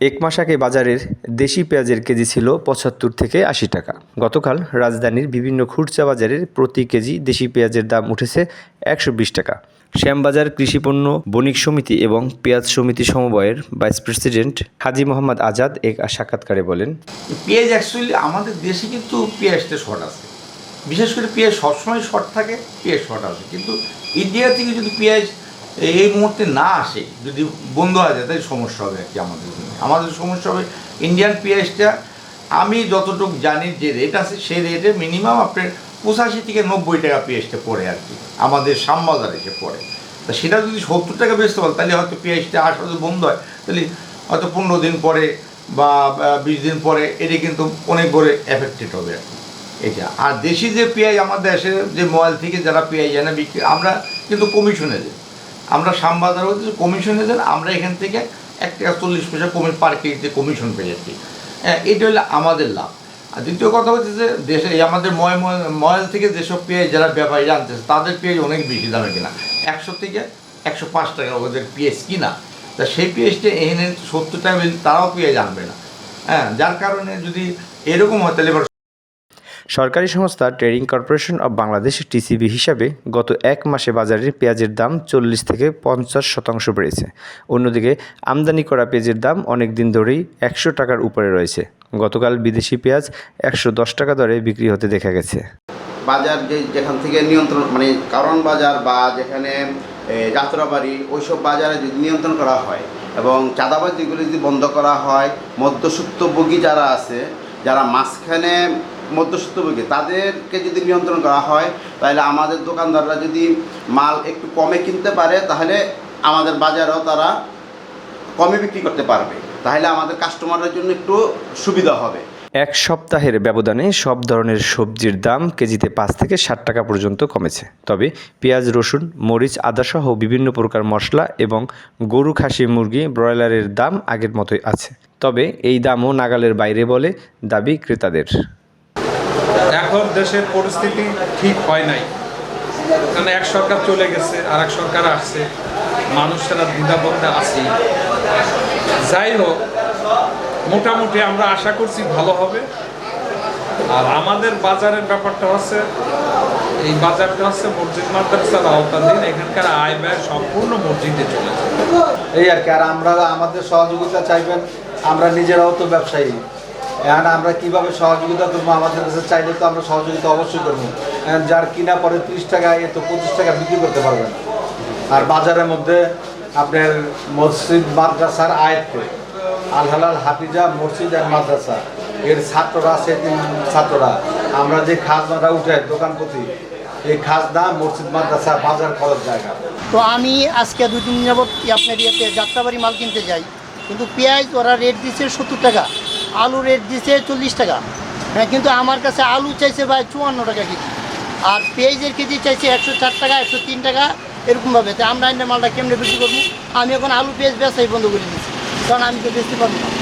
এক মাস আগে বাজারের দেশি পেঁয়াজের কেজি ছিল পঁচাত্তর থেকে আশি টাকা। গতকাল রাজধানীর বিভিন্ন খুচরা বাজারের প্রতি কেজি দেশি পেঁয়াজের দাম উঠেছে একশো বিশ টাকা। শ্যামবাজার কৃষিপণ্য বণিক সমিতি এবং পেঁয়াজ সমিতি সমবায়ের ভাইস প্রেসিডেন্ট হাজি মোহাম্মদ আজাদ এক সাক্ষাৎকারে বলেন, পেঁয়াজ অ্যাকচুয়ালি আমাদের দেশে কিন্তু পেঁয়াজটা শর্ট আছে। বিশেষ করে পেঁয়াজ সবসময় শর্ট থাকে, পেঁয়াজ শর্ট আছে কিন্তু ইন্ডিয়া থেকে যদি পেঁয়াজ এই মুহূর্তে না আসে, যদি বন্ধ হয়ে যায়, তাই সমস্যা হবে আর কি আমাদের জন্য। আমাদের সমস্যা হবে ইন্ডিয়ান পেঁয়াজটা আমি যতটুকু জানি যে রেট আছে, সেই রেটে মিনিমাম আপনার পঁচাশি থেকে নব্বই টাকা পেঁয়াজটা পড়ে আর কি, আমাদের শ্যামবাজার এসে পড়ে। তা সেটা যদি সত্তর টাকা বেচতে পারে, তাহলে হয়তো পেঁয়াজটা আসা যদি বন্ধ হয়, তাহলে হয়তো পনেরো দিন পরে বা বিশ দিন পরে এটি কিন্তু অনেক বড় এফেক্টেড হবে আর কি। এটা আর দেশি যে পেঁয়াজ আমাদের দেশে যে মোবাইল থেকে যারা পেঁয়াজ এনে বিক্রি আমরা কিন্তু কমিশনে দিই। আমরা হচ্ছে কমিশনে দেন আমরা এখান থেকে এক টাকা চল্লিশ পয়সা কমে পার কেজিতে কমিশন পেয়ে যাচ্ছি। হ্যাঁ এটা হলো আমাদের লাভ। আর দ্বিতীয় কথা হচ্ছে যে দেশে আমাদের ময় ময়েল থেকে যেসব পেঁয়াজ যারা ব্যাপারী আনতেছে, তাদের পেঁয়াজ অনেক বেশি দামে কিনা। একশো থেকে একশো পাঁচ টাকা ওদের পেঁয়াজ কিনা। তা সেই পেঁয়াজটা এনে সত্তর টাকা তারাও পেঁয়াজ আনবে না। হ্যাঁ যার কারণে যদি এরকম হয় তাহলে এবার সরকারি সংস্থা trading corporation of Bangladesh, TCB হিসাবে গত এক মাসে বাজারে পেঁয়াজের দাম চল্লিশ থেকে পঞ্চাশ শতাংশ বেড়েছে। অন্যদিকে, আমদানি করা পেঁয়াজের দাম অনেক দিন ধরেই একশো টাকার উপরে রয়েছে। গতকাল বিদেশি পেঁয়াজ একশো দশ টাকা দরে বিক্রি হতে দেখা গেছে। বাজার যে যেখান থেকে নিয়ন্ত্রণ মানে কারণ বাজার বা যেখানে যাত্রাবাড়ি, ওইসব বাজারে যদি নিয়ন্ত্রণ করা হয় এবং চাঁদাবাজিগুলি যদি বন্ধ করা হয়, মধ্যসূক্তভোগী যারা আছে, যারা মাঝখানে মধ্যসূক্তভোগী তাদেরকে যদি নিয়ন্ত্রণ করা হয়, তাহলে আমাদের দোকানদাররা যদি মাল একটু কমে কিনতে পারে, তাহলে আমাদের বাজারেও তারা কমে বিক্রি করতে পারবে। তাহলে আমাদের কাস্টমারের জন্য একটু সুবিধা হবে। এক সপ্তাহের ব্যবধানে সব ধরনের সবজির দাম কেজিতে পাঁচ থেকে ষাট টাকা পর্যন্ত কমেছে। তবে পেঁয়াজ, রসুন, মরিচ, আদাসহ বিভিন্ন প্রকার মশলা এবং গরু, খাসি, মুরগি, ব্রয়লারের দাম আগের মতোই আছে। তবে এই দামও নাগালের বাইরে বলে দাবি ক্রেতাদের। এখন দেশের পরিস্থিতি ঠিক হয় নাই। কারণ এক সরকার চলে গেছে আর এক সরকার আসছে। মানুষেরা দ্বিধাবদ্ধে আছে যাই হোক, মোটামুটি আমরা আশা করছি ভালো হবে। আর আমাদের বাজারের ব্যাপারটা হচ্ছে, এই বাজারটা হচ্ছে মসজিদ মাদ্রাসার আওতাধীন। এখানকার আয় ব্যয় সম্পূর্ণ মসজিদে চলে যায়। এই আর কি, আর আমরা আমাদের সহযোগিতা চাইবেন, আমরা নিজেরাও তো ব্যবসায়ী। এখন আমরা কীভাবে সহযোগিতা করব? আমাদের কাছে চাইলে তো আমরা সহযোগিতা অবশ্যই করব। যার কিনা পরে তিরিশ টাকা, এ তো পঁচিশ টাকা বিক্রি করতে পারবেন। আর বাজারের মধ্যে আপনার মসজিদ, মাদ্রাসার আয়ত্তে আল হালাল হাফিজা মসজিদ আর মাদ্রাসা। এর ছাত্ররা তিন ছাত্ররা। আমরা যে খাজনাটা উঠে দোকান প্রতি, এই খাজনা মসজিদ, মাদ্রাসা, বাজার খরচ জায়গা। তো আমি আজকে দুই দিন যাবত আপনার ইয়েতে যাত্রাবাড়ি মাল কিনতে যাই। কিন্তু পেঁয়াজ ওরা রেট দিচ্ছে সত্তর টাকা। আলু রেট দিছে চল্লিশ টাকা। হ্যাঁ কিন্তু আমার কাছে আলু চাইছে ভাই চুয়ান্ন টাকা কেজি। আর পেঁয়াজের কেজি চাইছে একশো চার টাকা, একশো তিন টাকা এরকমভাবে তাই আমরা মালটা কেমনে বিক্রি করব? আমি এখন আলু, পেঁয়াজ বেচাই বন্ধ করে দিচ্ছি কারণ আমি তো বেশি পারব না।